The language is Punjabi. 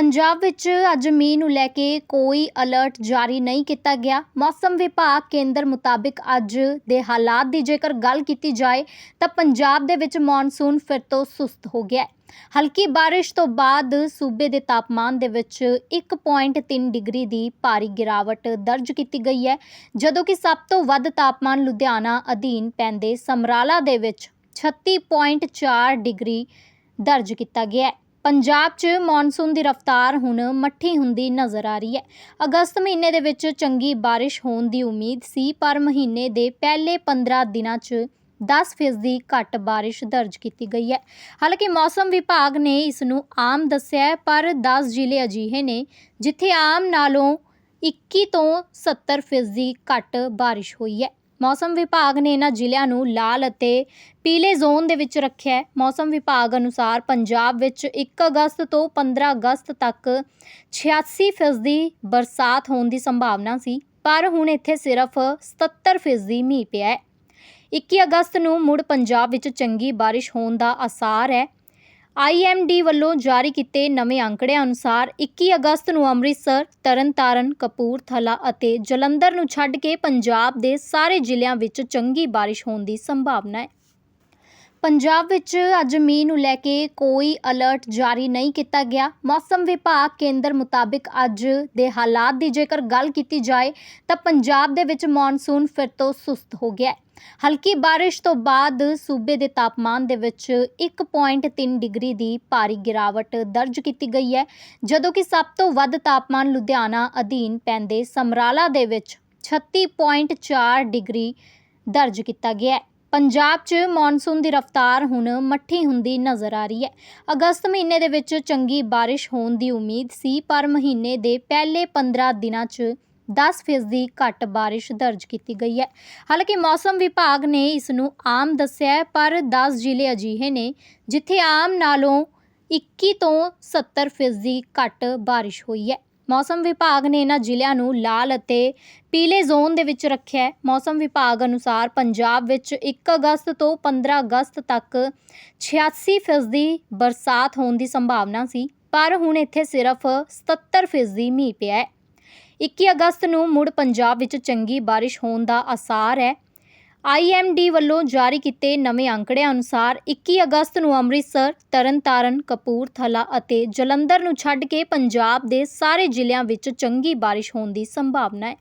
ਪੰਜਾਬ ਵਿੱਚ ਅੱਜ ਮੀਂਹ ਨੂੰ ਲੈ ਕੇ ਕੋਈ ਅਲਰਟ ਜਾਰੀ ਨਹੀਂ ਕੀਤਾ ਗਿਆ। ਮੌਸਮ ਵਿਭਾਗ ਕੇਂਦਰ ਮੁਤਾਬਿਕ ਅੱਜ ਦੇ ਹਾਲਾਤ ਦੀ ਜੇਕਰ ਗੱਲ ਕੀਤੀ ਜਾਏ, ਤਾਂ ਪੰਜਾਬ ਦੇ ਵਿੱਚ ਮੌਨਸੂਨ ਫਿਰ ਤੋਂ ਸੁਸਤ ਹੋ ਗਿਆ ਹੈ। ਹਲਕੀ ਬਾਰਿਸ਼ ਤੋਂ ਬਾਅਦ ਸੂਬੇ ਦੇ ਤਾਪਮਾਨ ਦੇ ਵਿੱਚ 1.3 ਡਿਗਰੀ ਦੀ ਭਾਰੀ ਗਿਰਾਵਟ ਦਰਜ ਕੀਤੀ ਗਈ ਹੈ, ਜਦੋਂ ਕਿ ਸਭ ਤੋਂ ਵੱਧ ਤਾਪਮਾਨ ਲੁਧਿਆਣਾ ਅਧੀਨ ਪੈਂਦੇ ਸਮਰਾਲਾ ਦੇ ਵਿੱਚ 36.4 ਡਿਗਰੀ ਦਰਜ ਕੀਤਾ ਗਿਆ ਹੈ। ਪੰਜਾਬ 'ਚ ਮੌਨਸੂਨ ਦੀ ਰਫ਼ਤਾਰ ਹੁਣ ਮੱਠੀ ਹੁੰਦੀ ਨਜ਼ਰ ਆ ਰਹੀ ਹੈ। ਅਗਸਤ ਮਹੀਨੇ ਦੇ ਵਿੱਚ ਚੰਗੀ ਬਾਰਿਸ਼ ਹੋਣ ਦੀ ਉਮੀਦ ਸੀ, ਪਰ ਮਹੀਨੇ ਦੇ ਪਹਿਲੇ 15 ਦਿਨਾਂ 'ਚ 10% ਘੱਟ ਬਾਰਿਸ਼ ਦਰਜ ਕੀਤੀ ਗਈ ਹੈ। ਹਾਲਾਂਕਿ ਮੌਸਮ ਵਿਭਾਗ ਨੇ ਇਸ ਨੂੰ ਆਮ ਦੱਸਿਆ ਪਰ 10 ਜ਼ਿਲ੍ਹੇ ਅਜਿਹੇ ਨੇ ਜਿੱਥੇ ਆਮ ਨਾਲੋਂ 21 ਤੋਂ 70% ਘੱਟ ਬਾਰਿਸ਼ ਹੋਈ ਹੈ। ਮੌਸਮ ਵਿਭਾਗ ਨੇ ਇਹਨਾਂ ਜ਼ਿਲ੍ਹਿਆਂ ਨੂੰ ਲਾਲ ਅਤੇ ਪੀਲੇ ਜ਼ੋਨ ਦੇ ਵਿੱਚ ਰੱਖਿਆ ਹੈ। ਮੌਸਮ ਵਿਭਾਗ ਅਨੁਸਾਰ ਪੰਜਾਬ ਵਿੱਚ 1 ਅਗਸਤ ਤੋਂ 15 ਅਗਸਤ ਤੱਕ 86% ਬਰਸਾਤ ਹੋਣ ਦੀ ਸੰਭਾਵਨਾ ਸੀ, ਪਰ ਹੁਣ ਇੱਥੇ ਸਿਰਫ 77% ਮੀਂਹ ਪਿਆ ਹੈ। 21 ਅਗਸਤ ਨੂੰ ਮੁੜ ਪੰਜਾਬ ਵਿੱਚ ਚੰਗੀ ਬਾਰਿਸ਼ ਹੋਣ ਦਾ ਆਸਾਰ ਹੈ। ਆਈਐਮਡੀ ਵੱਲੋਂ ਜਾਰੀ ਕੀਤੇ ਨਵੇਂ ਅੰਕੜਿਆਂ ਅਨੁਸਾਰ 21 ਅਗਸਤ ਨੂੰ ਅੰਮ੍ਰਿਤਸਰ, ਤਰਨਤਾਰਨ, ਕਪੂਰਥਲਾ ਅਤੇ ਜਲੰਧਰ ਨੂੰ ਛੱਡ ਕੇ ਪੰਜਾਬ ਦੇ ਸਾਰੇ ਜ਼ਿਲ੍ਹਿਆਂ ਵਿੱਚ ਚੰਗੀ ਬਾਰਿਸ਼ ਹੋਣ ਦੀ ਸੰਭਾਵਨਾ ਹੈ। ਪੰਜਾਬ ਵਿੱਚ ਅੱਜ ਮੀਂਹ ਨੂੰ ਲੈ ਕੇ ਕੋਈ ਅਲਰਟ ਜਾਰੀ ਨਹੀਂ ਕੀਤਾ ਗਿਆ। ਮੌਸਮ ਵਿਭਾਗ ਕੇਂਦਰ ਮੁਤਾਬਿਕ ਅੱਜ ਦੇ ਹਾਲਾਤ ਦੀ ਜੇਕਰ ਗੱਲ ਕੀਤੀ ਜਾਏ, ਤਾਂ ਪੰਜਾਬ ਦੇ ਵਿੱਚ ਮੌਨਸੂਨ ਫਿਰ ਤੋਂ ਸੁਸਤ ਹੋ ਗਿਆ ਹੈ। ਹਲਕੀ ਬਾਰਿਸ਼ ਤੋਂ ਬਾਅਦ ਸੂਬੇ ਦੇ ਤਾਪਮਾਨ ਦੇ ਵਿੱਚ 1.3 ਡਿਗਰੀ ਦੀ ਭਾਰੀ ਗਿਰਾਵਟ ਦਰਜ ਕੀਤੀ ਗਈ ਹੈ, ਜਦੋਂ ਕਿ ਸਭ ਤੋਂ ਵੱਧ ਤਾਪਮਾਨ ਲੁਧਿਆਣਾ ਅਧੀਨ ਪੈਂਦੇ ਸਮਰਾਲਾ ਦੇ ਵਿੱਚ 36.4 ਡਿਗਰੀ ਦਰਜ ਕੀਤਾ ਗਿਆ ਹੈ। ਪੰਜਾਬ 'ਚ ਮੌਨਸੂਨ ਦੀ ਰਫ਼ਤਾਰ ਹੁਣ ਮੱਠੀ ਹੁੰਦੀ ਨਜ਼ਰ ਆ ਰਹੀ ਹੈ। ਅਗਸਤ ਮਹੀਨੇ ਦੇ ਵਿੱਚ ਚੰਗੀ ਬਾਰਿਸ਼ ਹੋਣ ਦੀ ਉਮੀਦ ਸੀ, ਪਰ ਮਹੀਨੇ ਦੇ ਪਹਿਲੇ 15 ਦਿਨਾਂ 'ਚ 10% ਘੱਟ ਬਾਰਿਸ਼ ਦਰਜ ਕੀਤੀ ਗਈ ਹੈ। ਹਾਲਾਂਕਿ ਮੌਸਮ ਵਿਭਾਗ ਨੇ ਇਸ ਨੂੰ ਆਮ ਦੱਸਿਆ ਪਰ 10 ਜ਼ਿਲ੍ਹੇ ਅਜਿਹੇ ਨੇ ਜਿੱਥੇ ਆਮ ਨਾਲੋਂ 21 ਤੋਂ 70% ਘੱਟ ਬਾਰਿਸ਼ ਹੋਈ ਹੈ। ਮੌਸਮ ਵਿਭਾਗ ਨੇ ਇਹਨਾਂ ਜ਼ਿਲ੍ਹਿਆਂ ਨੂੰ ਲਾਲ ਅਤੇ ਪੀਲੇ ਜ਼ੋਨ ਦੇ ਵਿੱਚ ਰੱਖਿਆ ਹੈ। ਮੌਸਮ ਵਿਭਾਗ ਅਨੁਸਾਰ ਪੰਜਾਬ ਵਿੱਚ 1 ਅਗਸਤ ਤੋਂ 15 ਅਗਸਤ ਤੱਕ 86% ਬਰਸਾਤ ਹੋਣ ਦੀ ਸੰਭਾਵਨਾ ਸੀ, ਪਰ ਹੁਣ ਇੱਥੇ ਸਿਰਫ 77% ਮੀਂਹ ਪਿਆ ਹੈ। 21 ਅਗਸਤ ਨੂੰ ਮੁੜ ਪੰਜਾਬ ਵਿੱਚ ਚੰਗੀ ਬਾਰਿਸ਼ ਹੋਣ ਦਾ ਆਸਾਰ ਹੈ। ਆਈਐਮਡੀ ਵੱਲੋਂ ਜਾਰੀ ਕੀਤੇ ਨਵੇਂ ਅੰਕੜਿਆਂ ਅਨੁਸਾਰ 21 ਅਗਸਤ ਨੂੰ ਅੰਮ੍ਰਿਤਸਰ, ਤਰਨਤਾਰਨ, ਕਪੂਰਥਲਾ ਅਤੇ ਜਲੰਧਰ ਨੂੰ ਛੱਡ ਕੇ ਪੰਜਾਬ ਦੇ ਸਾਰੇ ਜ਼ਿਲ੍ਹਿਆਂ ਵਿੱਚ ਚੰਗੀ ਬਾਰਿਸ਼ ਹੋਣ ਦੀ ਸੰਭਾਵਨਾ ਹੈ।